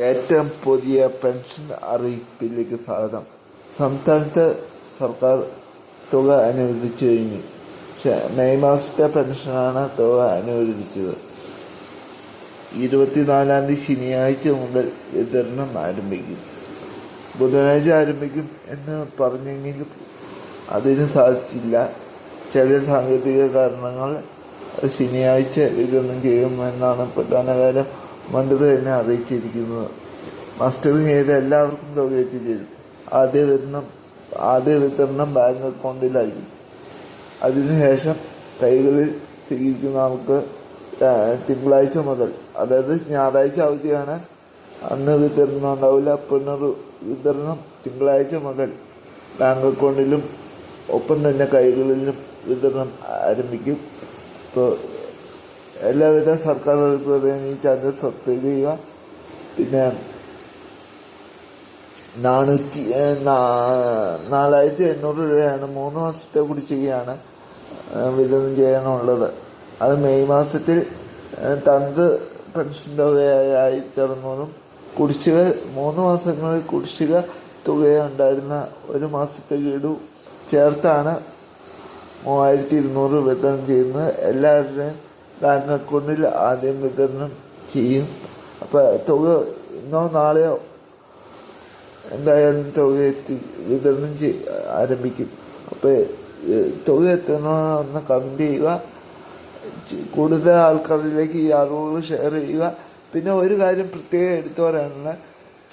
ഏറ്റവും പുതിയ പെൻഷൻ അറിയിപ്പിലേക്ക് സ്വാഗതം. സംസ്ഥാനത്ത് സർക്കാർ തുക അനുവദിച്ചു കഴിഞ്ഞു. മെയ് മാസത്തെ പെൻഷനാണ് തുക അനുവദിച്ചത്. ഇരുപത്തിനാലാം തീയതി ശനിയാഴ്ച മുതൽ വിതരണം ആരംഭിക്കും. ബുധനാഴ്ച ആരംഭിക്കും എന്ന് പറഞ്ഞെങ്കിലും അതിന് സാധിച്ചില്ല. ചില സാങ്കേതിക കാരണങ്ങൾ ശനിയാഴ്ച വിതരണം ചെയ്യുമെന്നാണ് പ്രധാന കാര്യം. മന്ത്രി തന്നെ അറിയിച്ചിരിക്കുന്നത് മസ്റ്ററിങ് ചെയ്ത് എല്ലാവർക്കും തുക എത്തിച്ചേരും ആദ്യ വിതരണം ആദ്യ വിതരണം ബാങ്ക് അക്കൗണ്ടിലായിരിക്കും അതിനുശേഷം കൈകളിൽ സ്വീകരിക്കുന്ന ത- തിങ്കളാഴ്ച മുതൽ അതായത് ഞായറാഴ്ച അവധിയാണ് അന്ന് വിതരണം ഉണ്ടാവില്ല. പുനർ വിതരണം തിങ്കളാഴ്ച മുതൽ ബാങ്ക് അക്കൗണ്ടിലും ഒപ്പം തന്നെ കൈകളിലും വിതരണം ആരംഭിക്കും. ഇപ്പോൾ എല്ലാവിധ സർക്കാർ അറിയിപ്പുകളെയും ഈ ചാനൽ സബ്സ്ക്രൈബ് ചെയ്യുക. പിന്നെ നാനൂറ്റി നാലായിരത്തി എണ്ണൂറ് രൂപയാണ് മൂന്ന് മാസത്തെ കുടിശ്ശികയാണ് വിതരണം ചെയ്യാനുള്ളത്. അത് മെയ് മാസത്തിൽ തനത് പെൻഷൻ തുകയായ ആയിരത്തി അറുന്നൂറും കുടിശ്ശിക മൂന്ന് മാസങ്ങളിൽ കുടിശ്ശിക തുകയുണ്ടായിരുന്ന ഒരു മാസത്തെ ഗഡു ചേർത്താണ് മൂവായിരത്തി ഇരുന്നൂറ് വിതരണം ചെയ്യുന്നത്. എല്ലാവരുടെയും ബാങ്ക് അക്കൗണ്ടിൽ ആദ്യം വിതരണം ചെയ്യും. അപ്പോൾ തുക ഇന്നോ നാളെയോ എന്തായാലും തുക എത്തി വിതരണം ചെയ് ആരംഭിക്കും. അപ്പോൾ തുക എത്തണമെന്ന് കമന്റ് ചെയ്യുക. കൂടുതൽ ആൾക്കാരിലേക്ക് ഈ അറിവുകൾ ഷെയർ ചെയ്യുക. പിന്നെ ഒരു കാര്യം പ്രത്യേകം എടുത്തു പറയാനുള്ള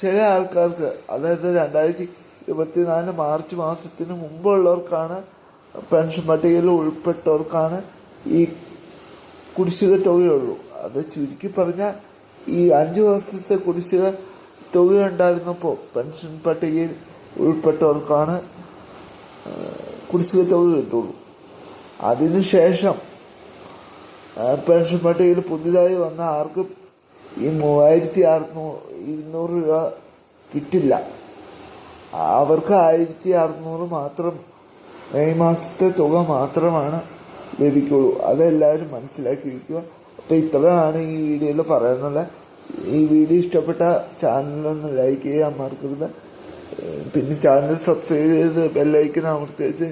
ചില ആൾക്കാർക്ക് അതായത് രണ്ടായിരത്തി ഇരുപത്തിനാല് മാർച്ച് മാസത്തിന് മുമ്പുള്ളവർക്കാണ് പെൻഷൻ പട്ടികയിൽ ഉൾപ്പെട്ടവർക്കാണ് ഈ കുടിശ്ശിക തുകയുള്ളൂ അത് ചുരുക്കി പറഞ്ഞാൽ ഈ അഞ്ച് വർഷത്തെ കുടിശ്ശിക തുകയുണ്ടായിരുന്നപ്പോൾ പെൻഷൻ പട്ടികയിൽ ഉൾപ്പെട്ടവർക്കാണ് കുടിശ്ശിക തുക കിട്ടുള്ളൂ. അതിനുശേഷം ശേഷം പെൻഷൻ പട്ടികയിൽ പുതിയതായി വന്ന ആർക്കും ഈ മൂവായിരത്തി അറുന്നൂറ് ഇരുന്നൂറ് രൂപ കിട്ടില്ല. അവർക്ക് ആയിരത്തി അറുന്നൂറ് മാത്രം മെയ് മാസത്തെ തുക മാത്രമാണ് ലഭിക്കുള്ളൂ അതെല്ലാവരും മനസ്സിലാക്കി വയ്ക്കുക അപ്പോൾ ഇത്രയാണ് ഈ വീഡിയോയിൽ പറയാനുള്ള ഈ വീഡിയോ ഇഷ്ടപ്പെട്ട ചാനലൊന്ന് ലൈക്ക് ചെയ്യാൻ മറക്കരുത്. പിന്നെ ചാനൽ സബ്സ്ക്രൈബ് ചെയ്ത് ബെല്ലൈക്കൻ അമർത്തി വെച്ച്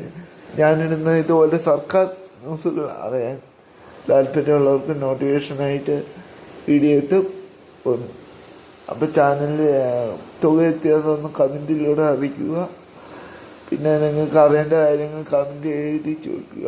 ഞാനിടുന്ന ഇതുപോലെ സർക്കാർ ന്യൂസുകൾ അറിയാൻ താല്പര്യമുള്ളവർക്ക് നോട്ടിഫിക്കേഷനായിട്ട് വീഡിയോ എത്തും. അപ്പോൾ ചാനലിൽ തുക എത്തിയതൊന്ന് കമന്റിലൂടെ അറിയിക്കുക. പിന്നെ നിങ്ങൾക്ക് അറിയേണ്ട കാര്യങ്ങൾ കമന്റ് എഴുതി ചോദിക്കുക.